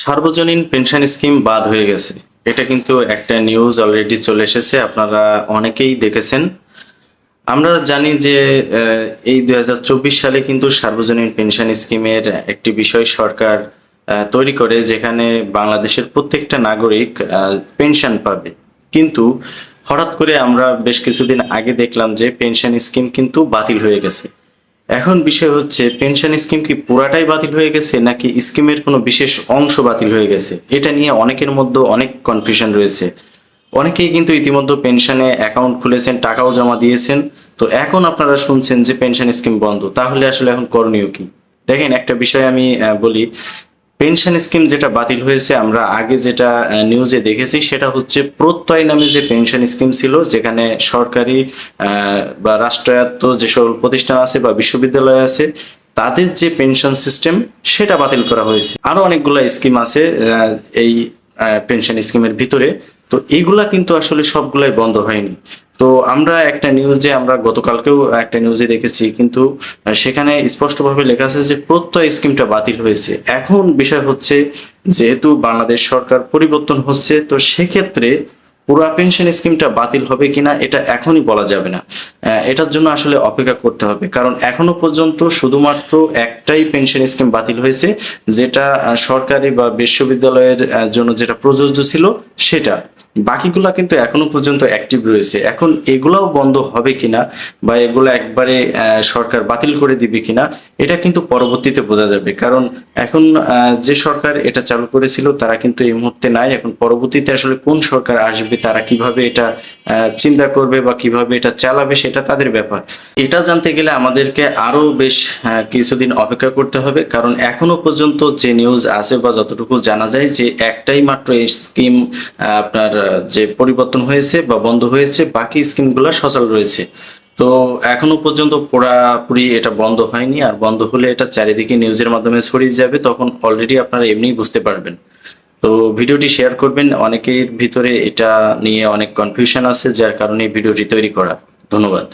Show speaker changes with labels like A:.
A: সার্বজনীন pension scheme বাদ হয়ে গেছে। এটা কিন্তু একটা নিউজ অলরেডি চলে এসেছে, আপনারা অনেকেই দেখেছেন। আমরা জানি যে এই দুই হাজার চব্বিশ সালে কিন্তু সার্বজনীন পেনশন স্কিমের একটি বিষয় সরকার তৈরি করে যেখানে বাংলাদেশের প্রত্যেকটা নাগরিক পেনশন পাবে। কিন্তু হঠাৎ করে আমরা বেশ কিছুদিন আগে দেখলাম যে, পেনশন স্কিম কিন্তু বাতিল হয়ে গেছে। এখন বিষয় হচ্ছে পেনশন স্কিম কি পুরাটাই বাতিল হয়ে গেছে, নাকি স্কিমের কোনো বিশেষ অংশ বাতিল হয়ে গেছে? এটা নিয়ে অনেকের মধ্যে অনেক কনফিউশন রয়েছে। অনেকেই কিন্তু ইতিমধ্যে পেনশনে অ্যাকাউন্ট খুলেছেন, টাকাও জমা দিয়েছেন। তো এখন আপনারা শুনছেন যে পেনশন স্কিম বন্ধ। তাহলে আসলে এখন করণীয় কি? দেখেন, একটা বিষয় আমি বলি। পেনশন স্কিম যেটা বাতিল হয়েছে, আমরা আগে যেটা নিউজে দেখেছি সেটা হচ্ছে প্রত্যয় নামে যে পেনশন স্কিম ছিল, যেখানে সরকারি বা রাষ্ট্রায়ত্ত যে সকল প্রতিষ্ঠান আছে বা বিশ্ববিদ্যালয় আছে, তাদের যে পেনশন সিস্টেম সেটা বাতিল করা হয়েছে। আরও অনেকগুলো স্কিম আছে এই পেনশন স্কিমের ভিতরে। তো এইগুলা কিন্তু আসলে সবগুলাই বন্ধ হয়নি। তো আমরা একটা নিউজে আমরা গতকালকেও একটা নিউজে দেখেছি, কিন্তু সেখানে স্পষ্টভাবে লেখা আছে যে প্রত্যয় স্কিমটা বাতিল হয়েছে। এখন বিষয় হচ্ছে যেহেতু বাংলাদেশ সরকার পরিবর্তন হচ্ছে, তো সেক্ষেত্রে পুরা পেনশন স্কিমটা বাতিল হবে কিনা এটা এখনই বলা যাবে না। এটার জন্য আসলে অপেক্ষা করতে হবে। কারণ এখনও পর্যন্ত শুধুমাত্র একটাই পেনশন স্কিম বাতিল হয়েছে, যেটা সরকারি বা বিশ্ববিদ্যালয়ের জন্য যেটা প্রযোজ্য ছিল, সেটা। বাকিগুলা কিন্তু এখনও পর্যন্ত অ্যাক্টিভ রয়েছে। এখন এগুলাও বন্ধ হবে কিনা বা এগুলো একবারে সরকার বাতিল করে দিবে কিনা, এটা কিন্তু পরবর্তীতে বোঝা যাবে। কারণ এখন যে সরকার এটা চালু করেছিল, তারা কিন্তু এই মুহূর্তে নাই। এখন পরবর্তীতে আসলে কোন সরকার আসবে, তারা কীভাবে এটা চিন্তা করবে বা কীভাবে এটা চালাবে, সেটা তাদের ব্যাপার। এটা জানতে গেলে আমাদেরকে আরও বেশ কিছুদিন অপেক্ষা করতে হবে। কারণ এখনও পর্যন্ত যে নিউজ আছে বা যতটুকু জানা যায় যে একটাই মাত্র এই স্কিম আপনার যে পরিবর্তন হয়েছে বা বন্ধ হয়েছে, বাকি স্কিমগুলো সচল রয়েছে। তো এখনও পর্যন্ত পুরাপুরি এটা বন্ধ হয়নি। আর বন্ধ হলে এটা চারিদিকে নিউজের মাধ্যমে ছড়িয়ে যাবে, তখন অলরেডি আপনারা এমনিই বুঝতে পারবেন। তো ভিডিওটি শেয়ার করবেন। অনেকের ভিতরে এটা নিয়ে অনেক কনফিউশন আছে, যার কারণে ভিডিওটি তৈরি করা। ধন্যবাদ।